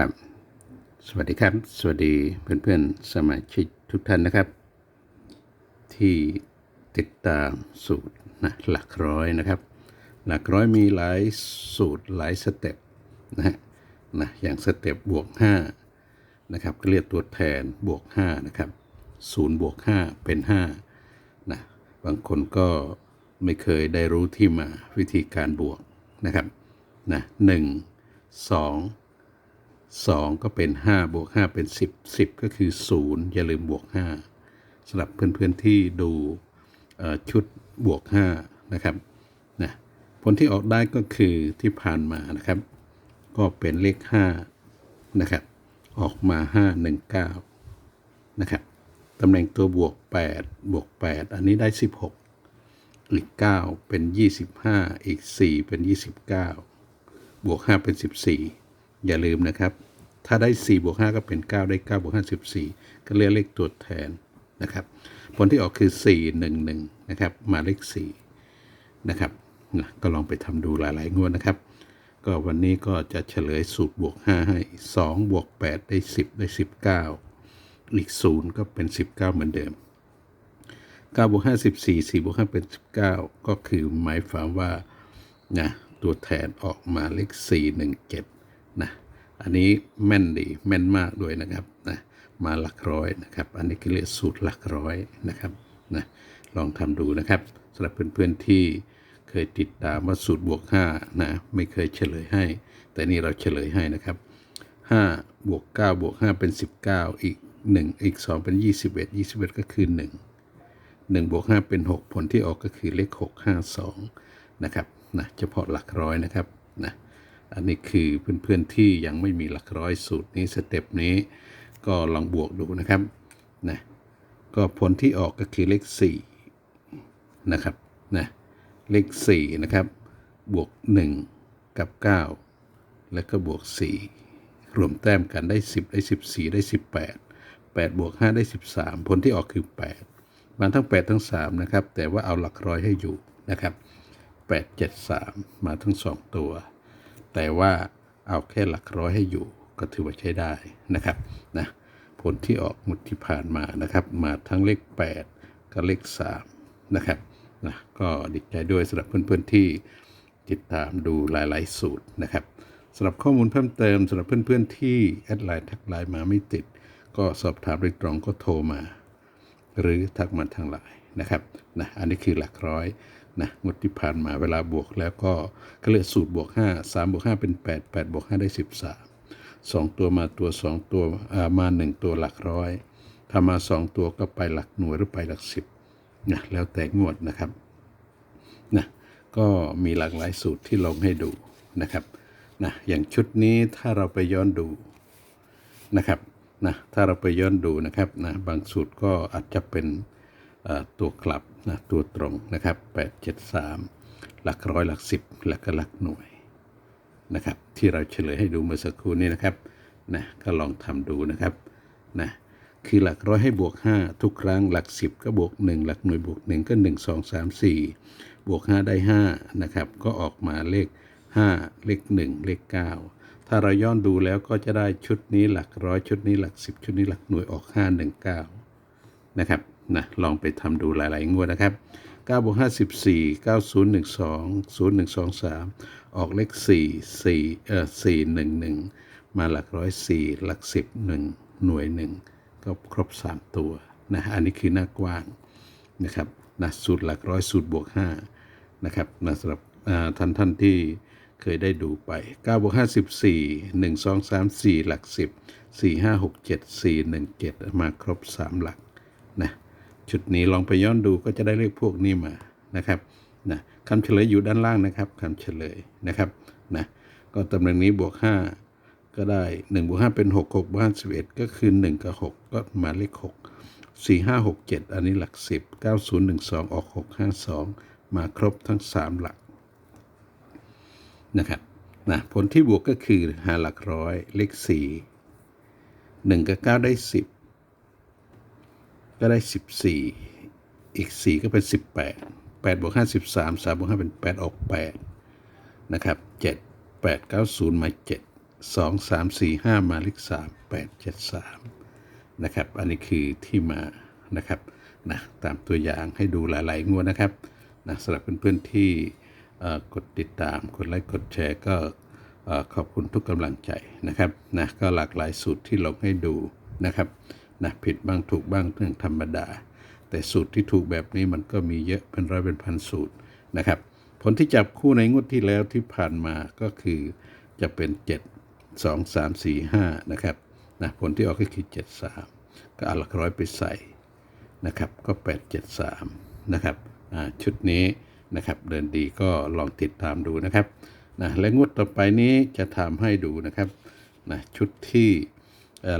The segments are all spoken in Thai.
ครับ สวัสดีครับ สวัสดีเพื่อนๆสมาชิกทุกท่านนะครับ ที่ติดตามสูตรนะหลักร้อยนะครับ หลักร้อยมีหลายสูตรหลายสเต็ปนะฮะนะอย่างสเต็ปบวก5นะครับก็เรียกตัวแทนบวก5นะครับ0บวก5เป็น5นะบางคนก็ไม่เคยได้รู้ที่มาวิธีการบวกนะครับนะหนึ่งสอง สองก็เป็นห้าบวกห้าเป็นสิบสิบก็คือศูนย์อย่าลืมบวกห้าสำหรับเพื่อนๆที่ดูชุดบวกห้านะครับนะผลที่ออกได้ก็คือที่ผ่านมานะครับ ก็เป็นเลขห้านะครับ ออกมาห้าหนึ่งเก้านะครับตำแหน่งตัวบวกแปดบวกแปดอันนี้ได้สิบหกอีก 9 เป็น 25 อีก 4 เป็น 29 บวก 5 เป็น 14 อย่าลืมนะครับ ถ้าได้ 4 บวก 5 ก็เป็น 9 ได้ 9 บวก 5 14 ก็เรียกเลขตัวแทนนะครับ ผลที่ออกคือ 4 1 1 นะครับ มาเลข 4 นะครับนะก็ลองไปทำดูหลาย ๆ งวดนะครับ ก็วันนี้ก็จะเฉลยสูตรบวก 5 ให้ 2 บวก 8 ได้ 10 ได้ 19 อีก 0 ก็เป็น 19 เหมือนเดิม9บวก5 14 4บวก5เป็น 19 ก็คือหมายความว่านะตัวแทนออกมาเลข 4 1 7 นะอันนี้แม่นดีแม่นมากด้วยนะครับนะมาหลักร้อยนะครับ อันนี้คือเรียกสูตรหลักร้อยนะครับนะลองทำดูนะครับสำหรับเพื่อนๆที่เคยติดตามว่าสูตรบวก5นะไม่เคยเฉลยให้ แต่นี่เราเฉลยให้นะครับ5บวก9บวก5เป็น 19 อีก 1 อีก 2 เป็น 21 21 ก็คือ 1 1บวก5เป็น 6 ผลที่ออกก็คือเลข 6 5 2 นะครับนะเฉพาะหลักร้อยนะครับนะ อันนี้คือเพื่อนๆที่ยังไม่มีหลักร้อยสูตรนี้สเต็ปนี้ ก็ลองบวกดูนะครับนะก็ผลที่ออกก็คือเลข4นะครับนะเลข4นะครับบวก 1 กับ 9 แล้วก็บวก 4 รวมแต้มกันได้ 10 ได้ 14 ได้ 18 8บวก5ได้ 13 ผลที่ออกคือ 8มาทั้ง 8 ทั้ง 3 นะครับ แต่ว่าเอาหลักร้อยให้อยู่นะครับ 8 7 3 มาทั้ง 2 ตัว แต่ว่าเอาแค่หลักร้อยให้อยู่ก็ถือว่าใช้ได้นะครับนะผลที่ออกหมดที่ผ่านมานะครับ มาทั้งเลข 8 กับเลข 3 นะครับนะก็ดีใจด้วยสำหรับเพื่อนๆที่ติดตามดูหลาย ๆ สูตรนะครับสำหรับข้อมูลเพิ่มเติมสำหรับเพื่อนๆที่แอดไลน์ทักไลน์มาไม่ติด ก็สอบถามโดยตรงก็โทรมา หรือทักมาทางไลน์นะครับนะอันนี้คือหลักร้อย นะงวดที่ผ่านมาเวลาบวกแล้วก็ก็เลยสูตรบวก 5 3บวก5เป็น 8 8บวก5ได้ 13 2 ตัวมาตัว 2 ตัวามา 1 ตัวหลักร้อย ถ้ามา 2 ตัวก็ไปหลักหน่วยหรือไปหลัก 10นะแล้วแต่งวดนะครับนะก็มีหลากหลายสูตรที่ลงให้ดูนะครับนะอย่างชุดนี้ถ้าเราไปย้อนดูนะครับนะถ้าเราไปย้อนดูนะครับนะบางสูตรก็อาจจะเป็น ตัวกลับนะตัวตรงนะครับ8 7 3 หลักร้อยหลักสิบหลักก็หลักหน่วยนะครับที่เราเฉลยให้ดูเมื่อสักครู่นี้นะครับนะก็ลองทำดูนะครับนะคือหลักร้อยให้บวก 5 ทุกครั้งหลัก 10 ก็บวก 1 หลักหน่วยบวก 1 ก็ 1 2 3 4 บวก 5 ได้ 5 นะครับ ก็ออกมาเลข 5 เลข 1 เลข 9 ถ้าเราย้อนดูแล้วก็จะได้ชุดนี้หลักร้อยชุดนี้หลัก 10 ชุดนี้หลักหน่วยออก 519 นะครับ นะลองไปทำดูหลาย ๆ งวดนะครับ9บวก54 9012 0123 ออกเลข 4 4เอ่อ411 มาหลักร้อย4หลัก 10 1 หน่วย 1 ก็ครบ 3 ตัวนะอันนี้คือหน้ากว้างนะครับนะสูตรหลักร้อยสูตรบวก5นะครับนะสำหรับท่านท่านที่เคยได้ดูไป9บวก54 1 2 3 4 หลัก 10 4 5 6 7 4 1 7 มาครบ 3 หลักนะ ชุดนี้ลองไปย้อนดูก็จะได้เลขพวกนี้มานะครับนะคำเฉลยอยู่ด้านล่างนะครับคำเฉลยนะครับนะก็ตำแหน่งนี้บวก 5 ก็ได้ 1บวก5เป็น 6 6บวก5 11 ก็คือ 1 กับ 6 ก็มาเลข 6 4 5 6 7 อันนี้หลัก 10 9 0 1 2 ออก 6 5 2 มาครบทั้ง 3 หลักนะครับนะผลที่บวกก็คือหาหลักร้อยเลขสี่หนึ่งกับเก้าได้สิบ ก็ได้สิบสี่อีกสี่ก็เป็นสิบแปดแปดบวกห้าสิบสามสามบวกห้าเป็นแปดออกแปดนะครับเจ็ดแปดเก้าศูนย์มาเจ็ด2 3 4 5 มาเลข3 8 7 3 นะครับ อันนี้คือที่มานะครับนะตามตัวอย่างให้ดูหลาย ๆ งวดนะครับนะสำหรับเพื่อน ๆ ที่เอ่อกดติดตาม กดไลค์ กดแชร์ ก็เอ่อขอบคุณทุกกำลังใจนะครับนะก็หลากหลายสูตรที่ลงให้ดูนะครับ นะผิดบ้างถูกบ้างเรื่องธรรมดา แต่สูตรที่ถูกแบบนี้มันก็มีเยอะเป็นร้อยเป็นพันสูตรนะครับ ผลที่จับคู่ในงวดที่แล้วที่ผ่านมาก็คือจะเป็น 7 2 3 4 5นะครับนะผลที่ออกก็คือ 7 3 ก็เอาหลักร้อยไปใส่นะครับ ก็ 8 7 3นะครับชุดนี้นะครับเดินดีก็ลองติดตามดูนะครับนะและงวดต่อไปนี้จะทำให้ดูนะครับนะชุดที่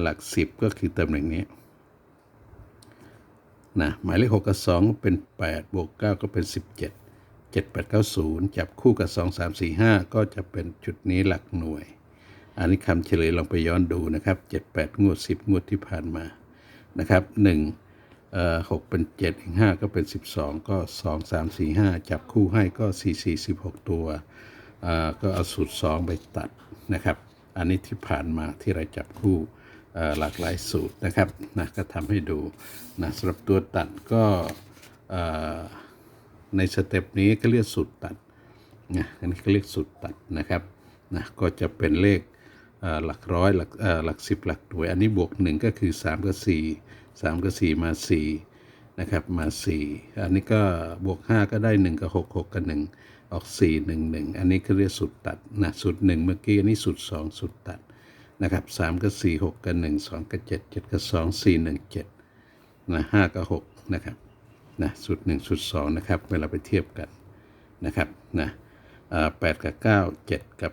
หลัก10ก็คือตำแหน่งนี้นะหมายเลข6กับ2เป็น 8 บวก 9 ก็เป็น 17 7 8 9 0 จับคู่กับ 2 3 4 5 ก็จะเป็นจุดนี้หลักหน่วย อันนี้คำเฉลยลองไปย้อนดูนะครับ 7 8 งวด 10 งวดที่ผ่านมานะครับ1เอ่อ6เป็น 7 อีก 5 ก็เป็น 12 ก็ 2 3 4 5 จับคู่ให้ก็ 4 4 16 ตัวอ่าก็เอาสูตร 2 ไปตัดนะครับ อันนี้ที่ผ่านมาที่เราจับคู่ หลากหลายสูตรนะครับนะก็ทำให้ดูนะสำหรับตัวตัดก็ในสเต็ปนี้ก็เรียกสูตรตัดนะอันนี้ก็เรียกสูตรตัดนะครับนะก็จะเป็นเลขหลักร้อยหลักหลักสิบหลักหน่วย อันนี้บวกหนึ่งก็คือ 3 กับ4 3 กับ 4 มา 4 นะครับ มา 4 อันนี้ก็บวก 5 ก็ได้ 1 กับ 6 6 กับ 1 ออก 4 1 1 อันนี้ก็เรียกสูตรตัดนะสูตร1เมื่อกี้ อันนี้สูตร2สูตรตัด นะครับ3กับ4 6กับ1 2กับ7 7กับ2 4 1 7นะ5กับ6นะครับนะสูตร1สูตร2นะครับเวลาไปเทียบกันนะครับนะอ่า8กับ9 7กับ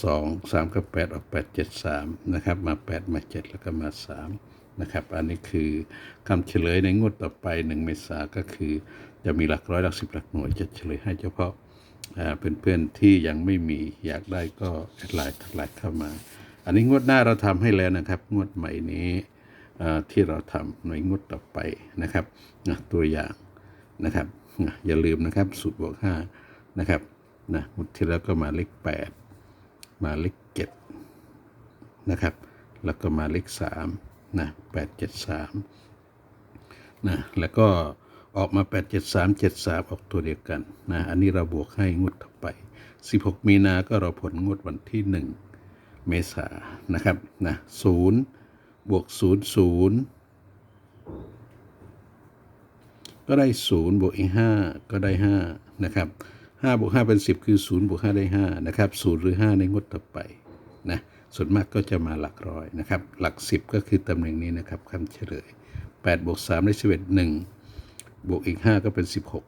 2 3กับ8ออก8 7 3นะครับมา8มา7แล้วก็มา3นะครับอันนี้คือคำเฉลยในงวดต่อไป1เมษาก็คือจะมีหลักร้อยหลักสิบหลักหน่วยจะเฉลยให้เฉพาะอ่าเพื่อนๆที่ยังไม่มีอยากได้ก็แอดไลน์ทักไลน์เข้ามา อันนี้งวดหน้าเราทำให้แล้วนะครับ งวดใหม่นี้ที่เราทำในงวดต่อไปนะครับนะตัวอย่างนะครับนะอย่าลืมนะครับสูตรบวก5นะครับนะงวดที่แล้วก็มาเลข8มาเลขเจ็ดนะครับแล้วก็มาเลขสามนะแปดเจ็ดสามนะแล้วก็ออกมาแปดเจ็ดสามเจ็ดสามออกตัวเดียวกันนะ อันนี้เราบวกให้งวดต่อไปสิบหกมีนา ก็เราผลงวดวันที่หนึ่ง เมษานะครับนะศูนย์บวกศูนย์ศูนย์ก็ได้ศูนย์บวกอีกห้าก็ได้ห้านะครับห้าบวกห้าเป็นสิบคือศูนย์บวกห้าได้ห้านะครับศูนย์หรือห้าในงวดต่อไปนะส่วนมากก็จะมาหลักร้อยนะครับ หลักสิบก็คือตำแหน่งนี้นะครับคำเฉลยแปดบวกสามได้สิบเอ็ดหนึ่งบวกอีกห้าก็เป็นสิบหก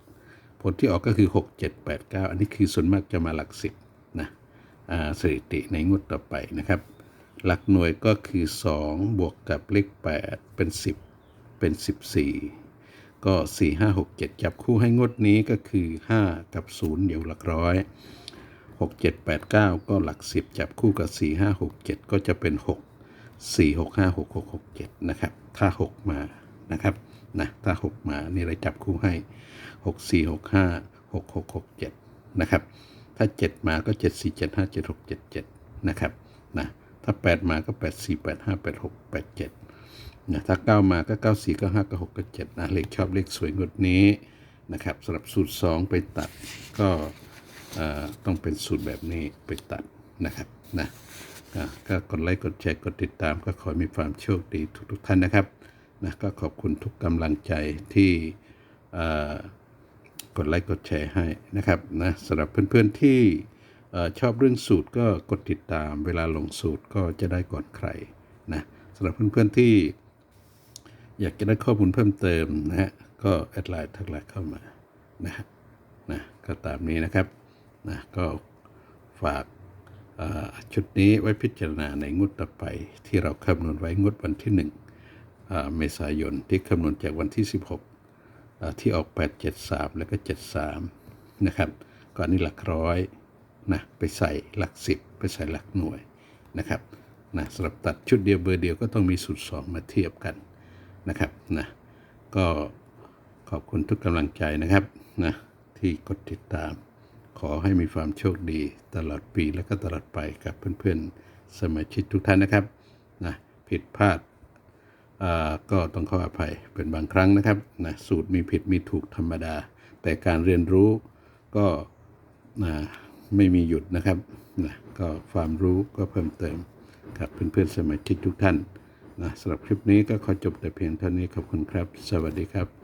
ผลที่ออกก็คือหกเจ็ดแปดเก้าอันนี้คือส่วนมากจะมาหลักสิบ สถิติในงวดต่อไปนะครับ หลักหน่วยก็คือ 2 บวกกับเลข 8 เป็น 10 เป็น 14 ก็ 4 5 6 7 จับคู่ให้งวดนี้ก็คือ 5 กับ 0 เดี๋ยวหลักร้อย 6 7 8 9 ก็หลัก 10 จับคู่กับ 4 5 6 7 ก็จะเป็น 6 4 6 5 6 6 6 7 นะครับ ถ้า 6 มานะครับนะถ้า 6 มา นี่เราจับคู่ให้ 6 4 6 5 6 6 6 7 นะครับ ถ้า 7 มาก็ 7 4 7 5 7 6 7 7 นะครับนะถ้า 8 มาก็ 8 4 8 5 8 6 8 7นะถ้า 9 มาก็ 9 4 9 5 9 6 9 7นะเลขชอบเลขสวยงดนี้นะครับสำหรับสูตร 2 ไปตัดก็ต้องเป็นสูตรแบบนี้ไปตัดนะครับนะอะก็กดไลค์กดแชร์กดติดตาม ก็ขอให้มีความโชคดีทุกๆท่านนะครับนะก็ขอบคุณทุกกำลังใจที่อ่อ กดไลค์กดแชร์ให้นะครับนะสำหรับเพื่อนๆที่เอ่ชอบเรื่องสูตรก็กดติดตามเวลาลงสูตรก็จะได้ก่อนใครนะสำหรับเพื่อนๆที่อยากจะได้ข้อมูลเพิ่มเติมนะฮะก็แอดไลน์ทักไลน์เข้ามานะฮะนะก็ตามนี้นะครับนะก็ฝากชุดนี้ไว้พิจารณาในงวดต่อไปที่เราคำนวณไว้งวดวันที่หนึ่งเมษายนที่คำนวณจากวันที่ 16 ที่ออก 873 แล้วก็ 73 นะครับ ก่อนนี้หลักร้อยนะไปใส่หลัก 10 ไปใส่หลักหน่วยนะครับนะสำหรับตัดชุดเดียวเบอร์เดียวก็ต้องมีสูตร 2 มาเทียบกันนะครับนะก็ขอบคุณทุกกำลังใจนะครับนะที่กดติดตาม ขอให้มีความโชคดีตลอดปีและก็ตลอดไปกับเพื่อนๆ สมาชิกทุกท่านนะครับนะผิดพลาด ก็ต้องขออภัยเป็นบางครั้งนะครับนะสูตรมีผิดมีถูกธรรมดา แต่การเรียนรู้ก็นะไม่มีหยุดนะครับนะก็ความรู้ก็เพิ่มเติมกับเพื่อนๆสมาชิกทุกท่านนะสำหรับคลิปนี้ก็ขอจบแต่เพียงเท่านี้ขอบคุณครับ สวัสดีครับ